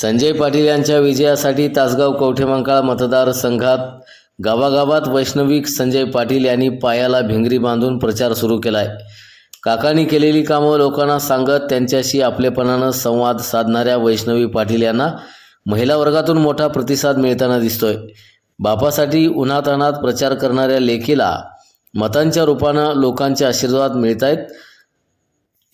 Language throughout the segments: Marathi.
संजय पाटील यांच्या विजयासाठी तासगाव कवठेमंकाळ मतदारसंघात गावागावात वैष्णविक संजय पाटील यांनी पायाला भिंगरी बांधून प्रचार सुरू केला आहे काकांनी केलेली कामं लोकांना सांगत त्यांच्याशी आपलेपणानं संवाद साधणाऱ्या वैष्णवी पाटील यांना महिला वर्गातून मोठा प्रतिसाद मिळताना दिसतोय. बापासाठी उन्हातानात प्रचार करणाऱ्या लेखीला मतांच्या रूपानं लोकांचे आशीर्वाद मिळत आहेत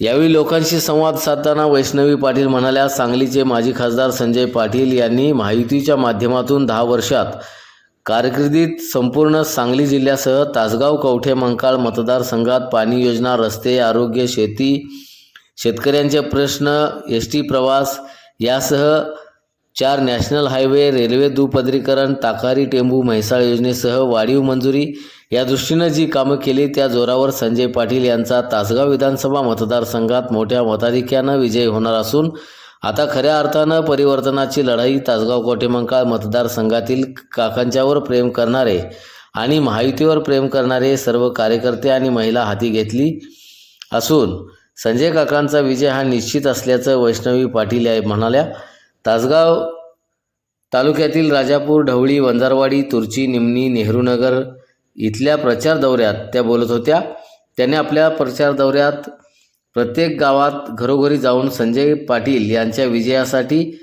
यावेळी लोकांशी संवाद साधताना वैष्णवी पाटील म्हणाल्या सांगलीचे माजी खासदार संजय पाटील यांनी महायुतीच्या माध्यमातून दहा वर्षात कारकिर्दीत संपूर्ण सांगली जिल्ह्यासह तासगाव कवठे मंकाळ मतदारसंघात पाणी योजना रस्ते आरोग्य शेती शेतकऱ्यांचे प्रश्न एस टी प्रवास यासह चार नॅशनल हायवे रेल्वे दुपदरीकरण ताकारी टेंबू म्हैसाळ योजनेसह वाढीव मंजुरी या दृष्टीनं जी कामं केली त्या जोरावर संजय पाटील यांचा तासगाव विधानसभा मतदारसंघात मोठ्या मताधिक्यानं विजय होणार असून आता खऱ्या अर्थानं परिवर्तनाची लढाई तासगाव कोटेमंकाळ मतदारसंघातील काकांच्यावर प्रेम करणारे आणि महायुतीवर प्रेम करणारे सर्व कार्यकर्ते आणि महिला हाती घेतली असून संजय काकांचा विजय हा निश्चित असल्याचं वैष्णवी पाटील या म्हणाल्या. तासगाव तालुक्यातील राजापूर ढवळी वंजारवाडी तुर्ची निमणी नेहरूनगर इथल्या प्रचार दौऱ्यात त्या बोलत होत्या. त्याने आपल्या प्रचार दौऱ्यात प्रत्येक गावात घरोघरी जाऊन संजय पाटील यांच्या विजयासाठी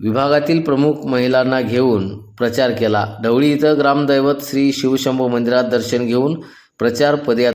विभागातील प्रमुख महिलांना घेऊन प्रचार केला. ढवळी इथं ग्रामदैवत श्री शिवशंभू मंदिरात दर्शन घेऊन प्रचार पदयात्रा